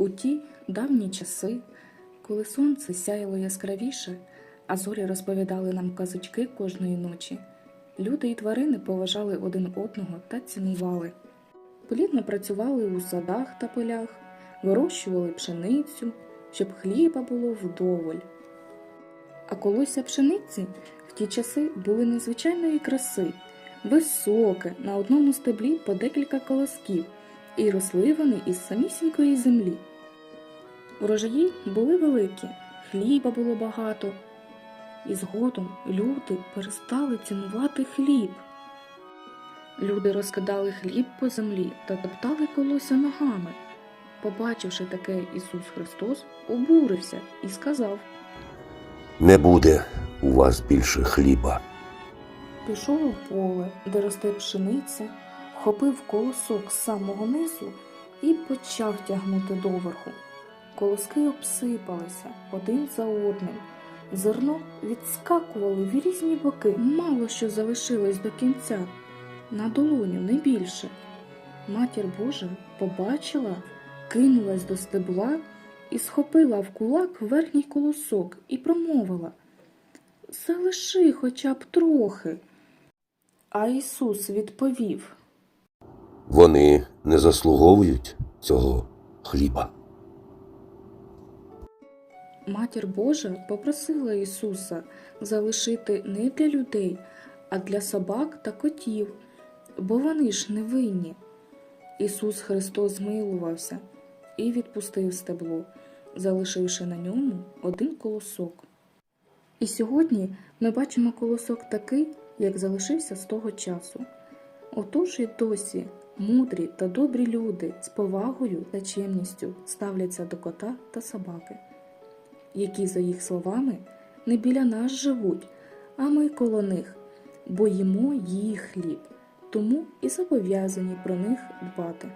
У ті давні часи, коли сонце сяяло яскравіше, а зорі розповідали нам казочки кожної ночі, люди і тварини поважали один одного та цінували. Плідно працювали у садах та полях, вирощували пшеницю, щоб хліба було вдоволь. А колося пшениці в ті часи були незвичайної краси, високе, на одному стеблі по декілька колосків, і росли вони із самісінької землі. Урожаї були великі, хліба було багато, і згодом люди перестали цінувати хліб. Люди розкидали хліб по землі та топтали колося ногами. Побачивши таке, Ісус Христос обурився і сказав: Не буде у вас більше хліба. Пішов у поле, де росте пшениця, вхопив колосок з самого низу і почав тягнути доверху. Колоски обсипалися один за одним. Зерно відскакувало в різні боки. Мало що залишилось до кінця, на долоню не більше. Матір Божа побачила, кинулась до стебла і схопила в кулак верхній колосок і промовила Залиши хоча б трохи. А Ісус відповів Вони не заслуговують цього хліба. Матір Божа попросила Ісуса залишити не для людей, а для собак та котів, бо вони ж не винні. Ісус Христос змилувався і відпустив стебло, залишивши на ньому один колосок. І сьогодні ми бачимо колосок такий, як залишився з того часу. Отож і досі мудрі та добрі люди з повагою та чемністю ставляться до кота та собаки які, за їх словами, не біля нас живуть, а ми коло них, бо їмо їх хліб, тому і зобов'язані про них дбати.